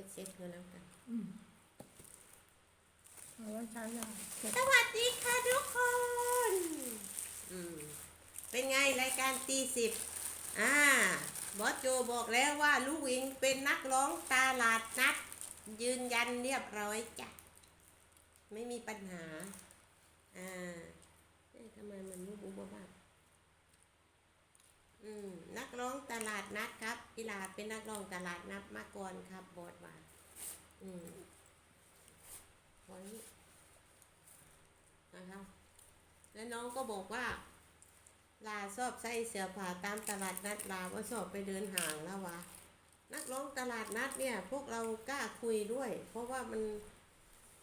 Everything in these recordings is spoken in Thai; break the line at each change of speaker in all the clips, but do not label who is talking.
ว้เช็ดก็แล้วกัน
อืมเอาไว้ใช้ได้เก็บ
สวัสดีค่ะทุกคน อืม เป็นไงรายการตีสิบ อ่า บอสโจบอกแล้วว่าลูกวิงเป็นนักร้องตลาดนัด ยืนยันเรียบร้อยจ้ะ ไม่มีปัญหา อ่าเอ๊ะทำไมมันรูปอุบบ้างอืม นักร้องตลาดนัดครับ กีฬาเป็นนักร้องตลาดนัดมาก่อนครับบอสว่าอืมวันนี้นะครับแล้วน้องก็บอกว่า ลาชอบใส่เสื้อผ้าตามตลาดนัดลาว่าชอบไปเดินห่างแล้ววะนักร้องตลาดนัดเนี่ย พวกเรากล้าคุยด้วย เพราะว่ามัน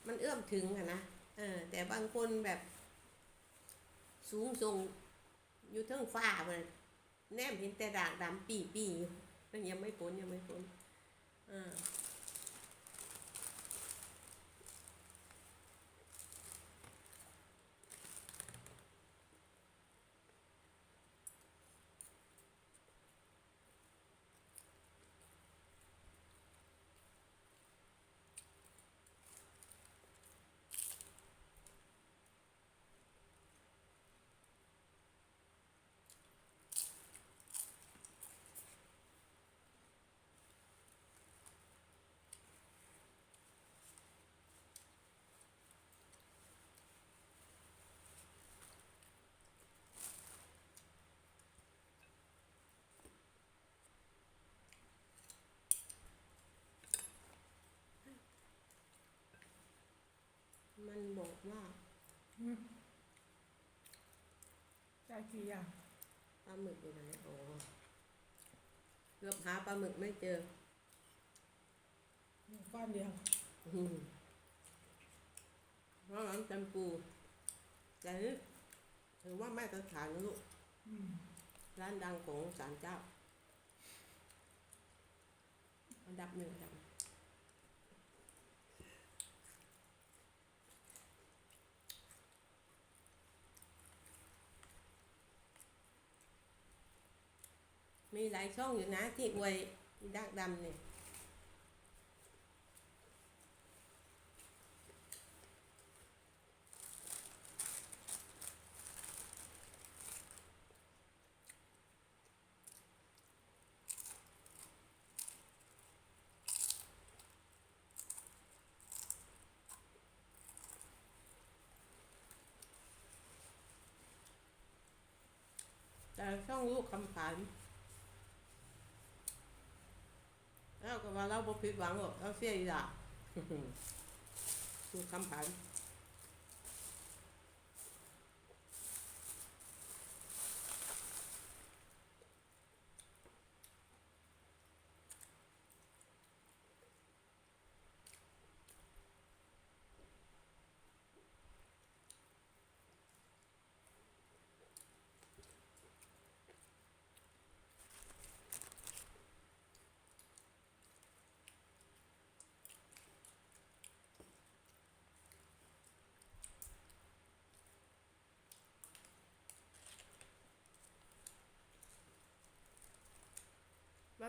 มันเอื้อมถึงอะนะเออแต่บางคนแบบสูงส่งอยู่เทั้งฟ้าเลยแนมเห็นแต่ด่างดำปีปีอยู่ ยังไม่พ้นยังไม่พ้นอ่า มันบอกว่า
อืมได้กี่อย่าง
ปลาหมึกอยู่ไหนอ๋อเลือกหาปลาหมึกไม่เจอ
ก้อนเดียว
อืมเพราะร้านจำปูแต่นี่ถือว่าไม่ตรฐานนะลูก
อืม
ร้านดังของศาลเจ้า อันดับหนึ่งอันดับ มีหลายช่องอยู่นะที่อวยดักดำเนี่ยแต่ช่องลูกคำผัน แล้วก็ว่าเราบ่ผิดหวังหรอกเราเสียอีหล่ะลูกคำผัน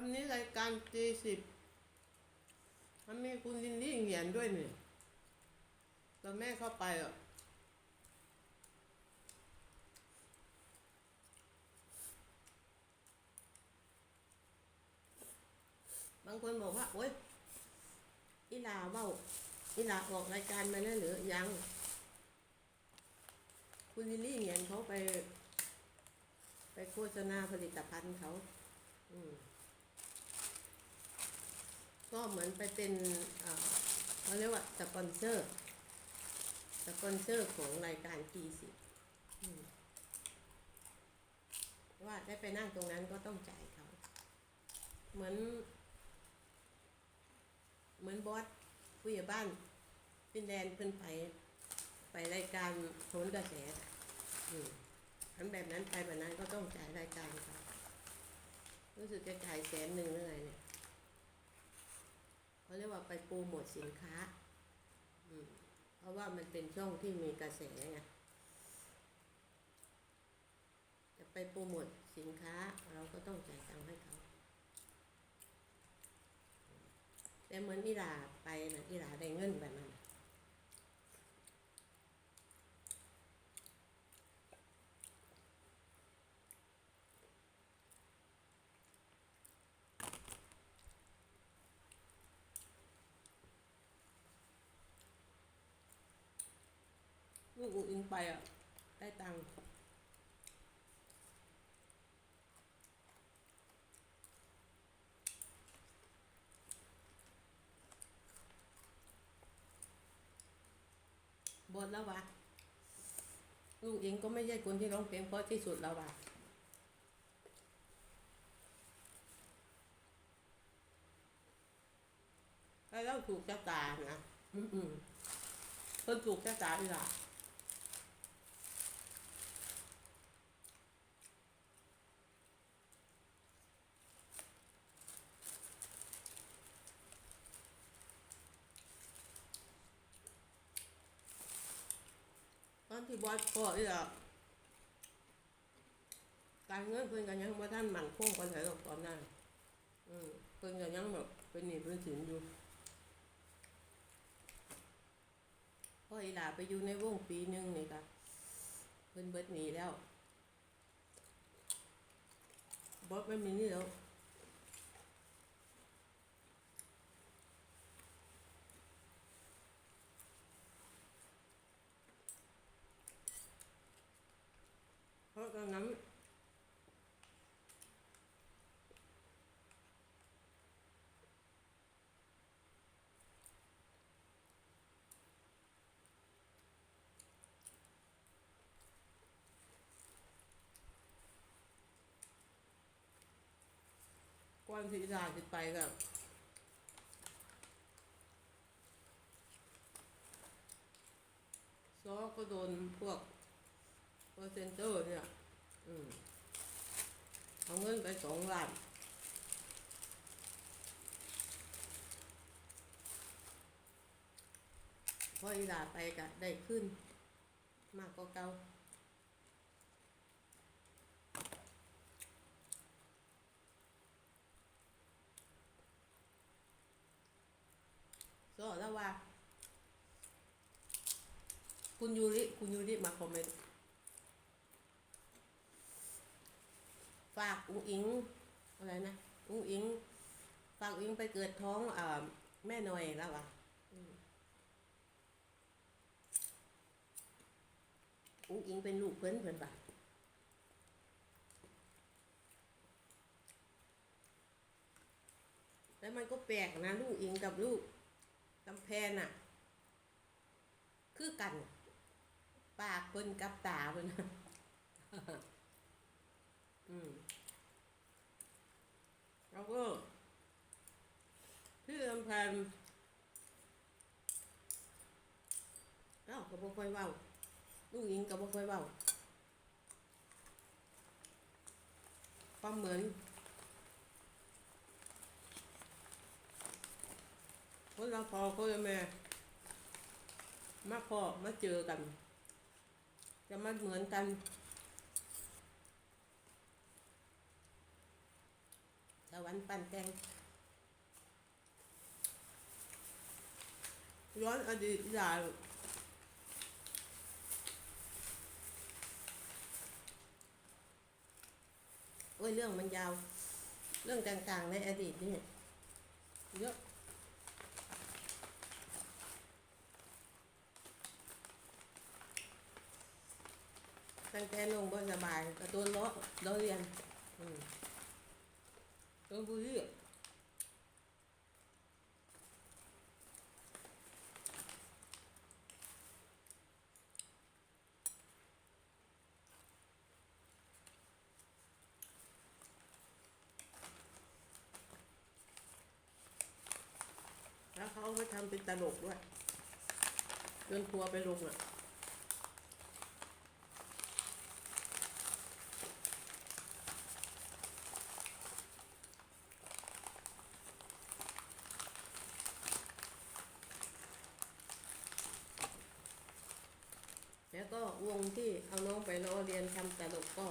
วันนี้รายการตีสิบมันมีคุณลินลี่เหงียนด้วยเนี่ยตอนแม่เข้าไปอะบางคนบอกว่า โอ๊ยอีลาเบ้าอีลาออกรายการมาแล้วหรือยัง คุณลิลลี่เหงียนเขาไป ไปโฆษณาผลิตภัณฑ์เขา อืม ก็เหมือนไปเป็นเอ่อเขาเรียกว่าสปอนเซอร์สปอนเซอร์ของรายการทีสิว่าได้ไปนั่งตรงนั้นก็ต้องจ่ายเขา เหมือน เหมือนบอสผู้ใหญ่บ้านฟินแลนด์เพิ่นไป ไปรายการโหนกระแสอืมอันแบบนั้นไปแบบนั้นก็ต้องจ่ายรายการเขารู้สึกจะจ่ายแสนหนึ่งหรือไงเนี่ย เขาเรียกว่าไปโปรโมทสินค้า อืม เพราะว่ามันเป็นช่องที่มีกระแสไงจะไปโปรโมทสินค้าเราก็ต้องจ่ายตังค์ให้เขาแต่เหมือนอีหลาไปนะอีหลาได้เงินแบบนั้น ลูกอุอิงไปอะ ได้ตังค์บนแล้ววะลูกอิงก็ไม่ใช่คนที่ร้องเพลงเพราะที่สุดแล้ววะแล้วเราถูกชะตานะอืมอืมเพิ่นถูกชะตาอีหล่ะ อนที่บอสพ่ออีอะการเงินเพิ่นก็ยังบ่ทันมั่นคงปานใดหรอกตอนนั้นอืมเพิ่นก็ยังแบบเป็นหนี้เป็นสินอยู่พ่ออีหลาไปอยู่ในวงปีหนึงนี่ก็เพิ่นเบิดหนี้แล้วบอสไม่มีนี้แล้วาะตอนนั้นก่อนที่อีหลาสิไปก็ซอก็โดนพวกเปอร์เซนเตอร์เนี่ย เอาเงินไปสองล้านพออีลาไปก็ได้ขึ้น มากกว่าเก่าก็แล้วว่า คุณยูริ คุณยูริมาคอมเมนต์ ฝากอุ้งอิงอะไรนะอุ้งอิงฝากอุ้งอิงไปเกิดท้องอ่าแม่หน่อยแล้ววะอืมอุ้งอิงเป็นลูกเพิ่นเพิ่นปะแล้วมันก็แปลกนะ ลูกอิงกับลูกกำแพนน่ะคือกัน ปากเพิ่นกับตาเพิ่นอืม แล้วก็ที่ลำพันเอ้าก็บ่ค่อยเว้าลูกหญิงก็บ่ค่อยเว้าความเหมือนคนเราพอคนละแม่มาพอมาเจอกัน จะมาเหมือนกันะวันปั่นแตงย้อนอดีตยายโอ้ยเรื่องมันยาว เรื่องต่างๆในอดีตนี่เยอะตั้งแต่ลงบนสบายกระตุ้นล้อล้อเรียน อืม เออบุ้ยแล้วเขาเอาไปทำเป็นตลกด้วยจนทัวไปลงอะ แล้ วงที่เอาน้องไปล้อเรียนทำตลกก็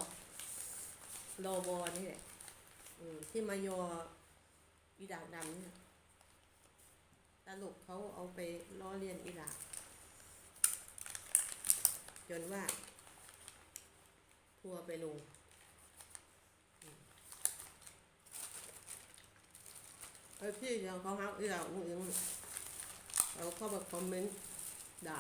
รอบอนี่แหละที่มายออีดากดำเนี่ยตลกเขาเอาไปล้อเลียนอีหลาจนว่า ทัวร์ไปลงอืมเอ้พี่เดี๋ยวเขาฮักอีหลาอุ้งอิงเขาเข้ามาคอมเมนต์ด่า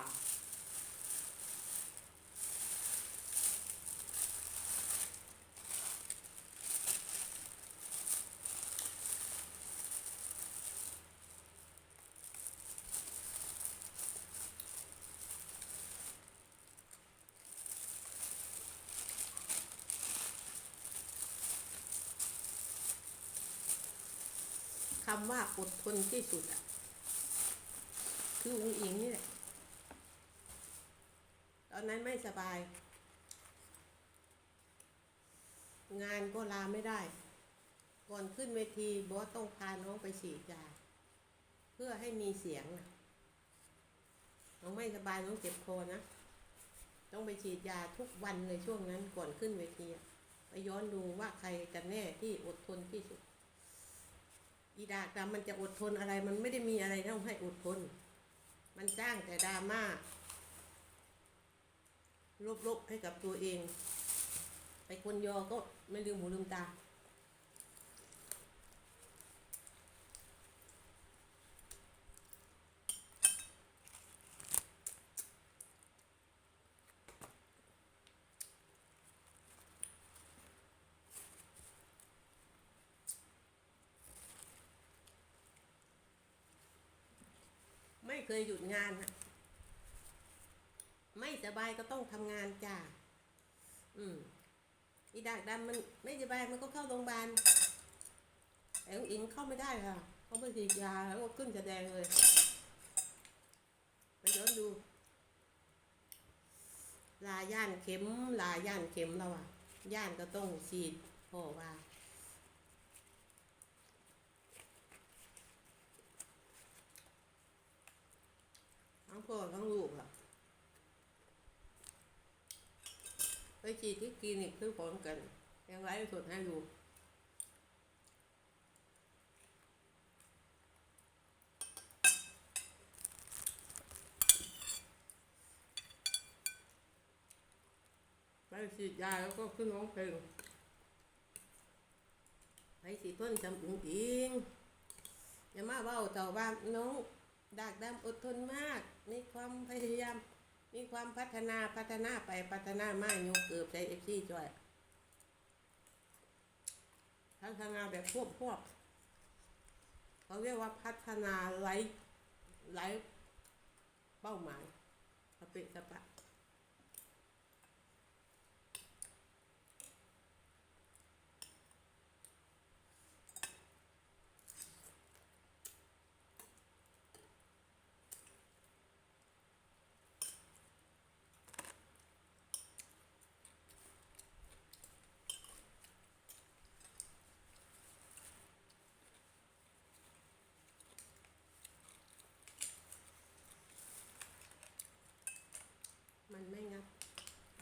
คำว่าอดทนที่สุดอะคืออุ้งอิงนี่แหละ ตอนนั้นไม่สบาย งานก็ลาไม่ได้ ก่อนขึ้นเวทีบอสต้องพาน้องไปฉีดยา เพื่อให้มีเสียงน่ะน้องไม่สบายน้องเจ็บคอนะ ต้องไปฉีดยาทุกวันเลยช่วงนั้นก่อนขึ้นเวทีอะไปย้อนดูว่าใครกันแน่ที่อดทนที่สุด อีดากดำมันจะอดทนอะไร มันไม่ได้มีอะไรต้องให้อดทน มันจ้างแต่ดราม่าลบๆให้กับตัวเอง ไปคนยอก็ไม่ลืมหูลืมตา เคยหยุดงานนะไม่สบายก็ต้องทำงานจ้าอืมอีดากดำมันไม่สบายมันก็เข้าโรงพยาบาลแต่องอิงเข้าไม่ได้ค่ะเขาไปฉีดยาแล้วก็ขึ้นแสดงเลยไปย้อนดู ลาย่านเข็มลาย่านเข็มแล้วอะ ย่านก็ต้องฉีดพ่อว่า ทั้งพ่อทั้งลูกอะ ไปฉีดที่คลินิกคือผลกันยังไลฟ์สดให้ดูไปฉีดยาแล้วก็ขึ้นร้องเพลงไปฉีดต้นจำอุ้งอิงอย่ามาเว่าเต่าบ้านน้องดากดำอดทนมาก มีความพยายาม มีความพัฒนาพัฒนาไปพัฒนามากยกเกือบใจเอฟซีจ้อยพัฒนาแบบควบควบเขาเรียกว่าพัฒนาไร้ไร้เป้าหมายสเปะสปะ มันไม่งับ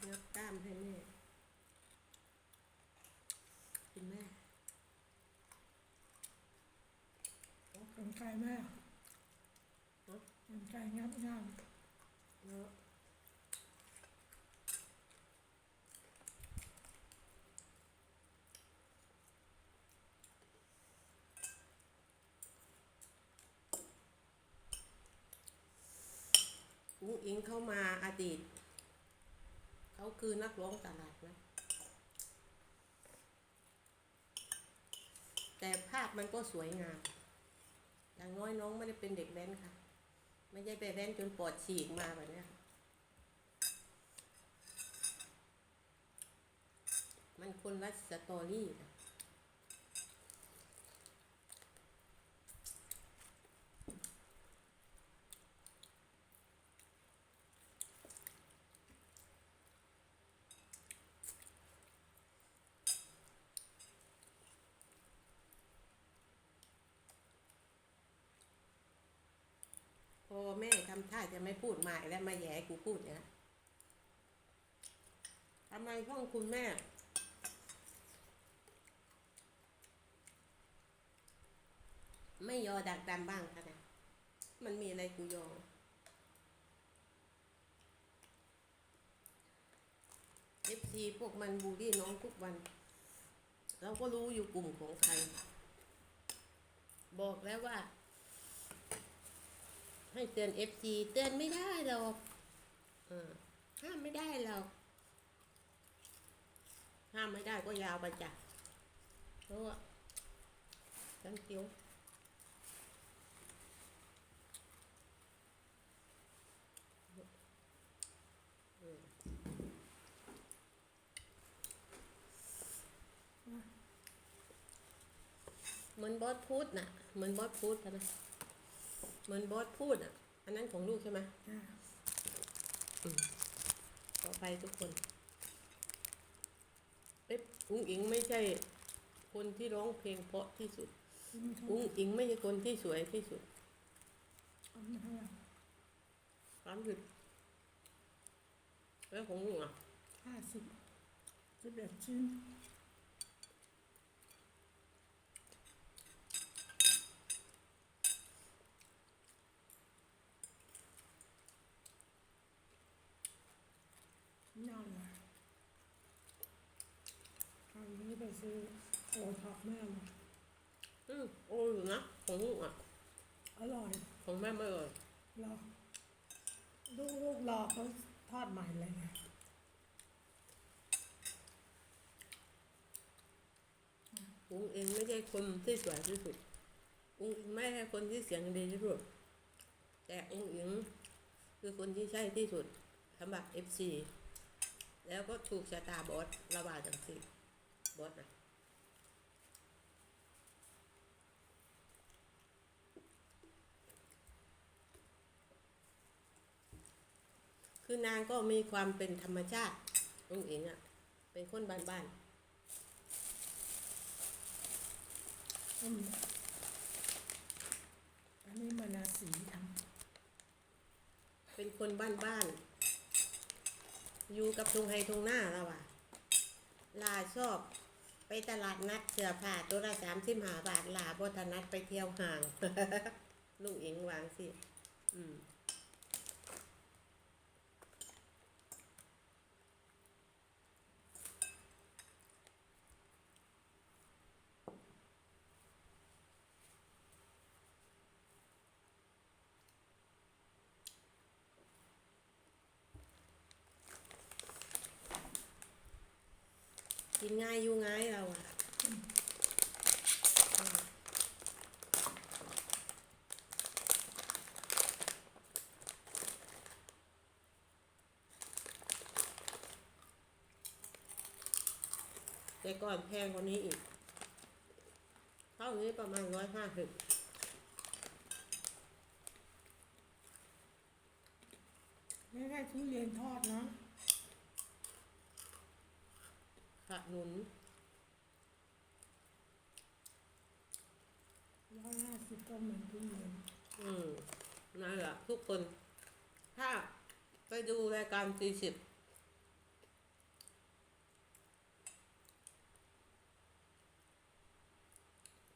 งับกล้ามให้แม่คุณแม่
กันไกลแม่กันไกลงับงับ
เนาะอุ้งอิงเข้ามาอดีต เขาคือนักร้องตลาดนะ แต่ภาพมันก็สวยงาม อย่างน้อยน้องไม่ได้เป็นเด็กแว้นค่ะ ไม่ใช่ไปแว้นจนปอดฉีกมาแบบนี้มันคนละสตอรี่ค่ะ อแม่ทำท่าจะไม่พูดมาแล้วมาแย่กูพูดเนี่ยทำไมช่องคุณแม่ ไม่ยอดักดำบ้างคะนะมันมีอะไรกูยอมเอฟซีพวกมันบูลลี่น้องทุกวัน เราก็รู้อยู่กลุ่มของใคร บอกแล้วว่า ให้เตือนเอฟซีเตือนไม่ได้หรอกห้ามไม่ได้หรอกห้ามไม่ได้ก็ยาวไปจ้ะราะว่าฉันเกียวเหมือนบอสพูดน่ะเหมือนบอสพูดนะ เหมือนบอสพูดอะ อันนั้นของลูกใช่ไหม
จ้า
ขอไปทุกคนเอ๊ะอุ้งอิงไม่ใช่ คนที่ร้องเพลงเพราะที่สุด
คุณไม่เท่า
อุ้งอิงไม่ใช่คนที่สวยที่สุด
คุณไม่เท่าไหร่
ความหยุดแล้วของลูกอะ
ห้าสิบสิบเอ็ดชิ้นน่าเลยคราวนี้ไป ซื้อโอท็อปแม่มา
อืมโอ้อยู่นะของลูกอะ
อร่อย
ของแม่ไม่เลย
รอลูกลูกรอเขาทอดใหม่เลยไง
อุ้งอิงไม่ใช่คนที่สวยที่สุดอุ้งอิงไม่ใช่คนที่เสียงดีที่สุด แต่อุ้งอิงคือคนที่ใช่ที่สุดสำหรับเอฟซีแล้วก็ถูกชะตาบอสระบาดจังสิบอสนะ คือนางก็มีความเป็นธรรมชาติอุ้งอิงอะ เป็นคนบ้านๆ
อืมอันนี้มานาสีท
เป็นคนบ้านๆอยู่กับทงไฮทงหน้าแล้วอะ ลาชอบไปตลาดนัดเสื้อผ้าตัวละสามสิบห้าบาทลาบทนัดไปเที่ยวห่างลุงเองวางสิ อืม กินง่ายอยู่ง่ายเราอะแต่ก่อนแพงกว่านี้อีก เท่านี้ประมาณร้อยห้าสิบำ
ไม่ได้ทุเรียนทอดนะ
ขนุน
ร้อยห้าสิบก็เหมือนทุเรียน
อืมนั่นแหละทุกคน ถ้าไปดูรายการตีสิบ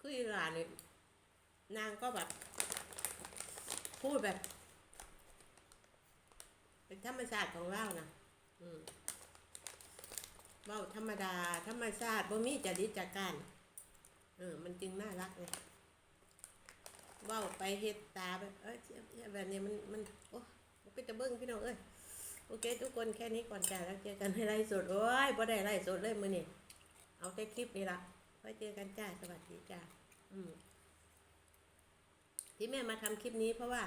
คืออีหลานเนี่ยนางก็แบบ พูดแบบ เป็นธรรมชาติของเรานะอืม เว่าธรรมดา ธรรมชาติบ่มีจริตจักการเออ มันจึงน่ารักไงเว้าไปเฮ็ดตาแบบเอ้ยแบบนี้มันมันโอ้มันเป็นตะเบิ้งพี่น้องเอ้ยโอเค ทุกคนแค่นี้ก่อนจ้าแล้วเจอกันในไลฟ์สดโอ้ยบ่ได้ไลฟ์สดเลยมื้อนี้เอาแค่คลิปนี้ละไว้เจอกันจ้าสวัสดีจ้าอืมที่แม่มาทำคลิปนี้เพราะว่า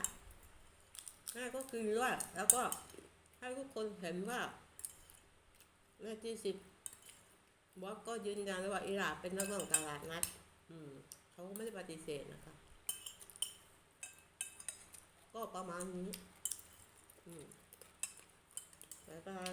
แม่ก็คือว่าแล้วก็ให้ทุกคนเห็นว่า แม่ที่สิบบอสก็ยืนยันว่าอิหร่านเป็นนักร้องตลาดนัด อืม เขาก็ไม่ได้ปฏิเสธนะคะ ก็ประมาณนี้ อืมบ๊ายบาย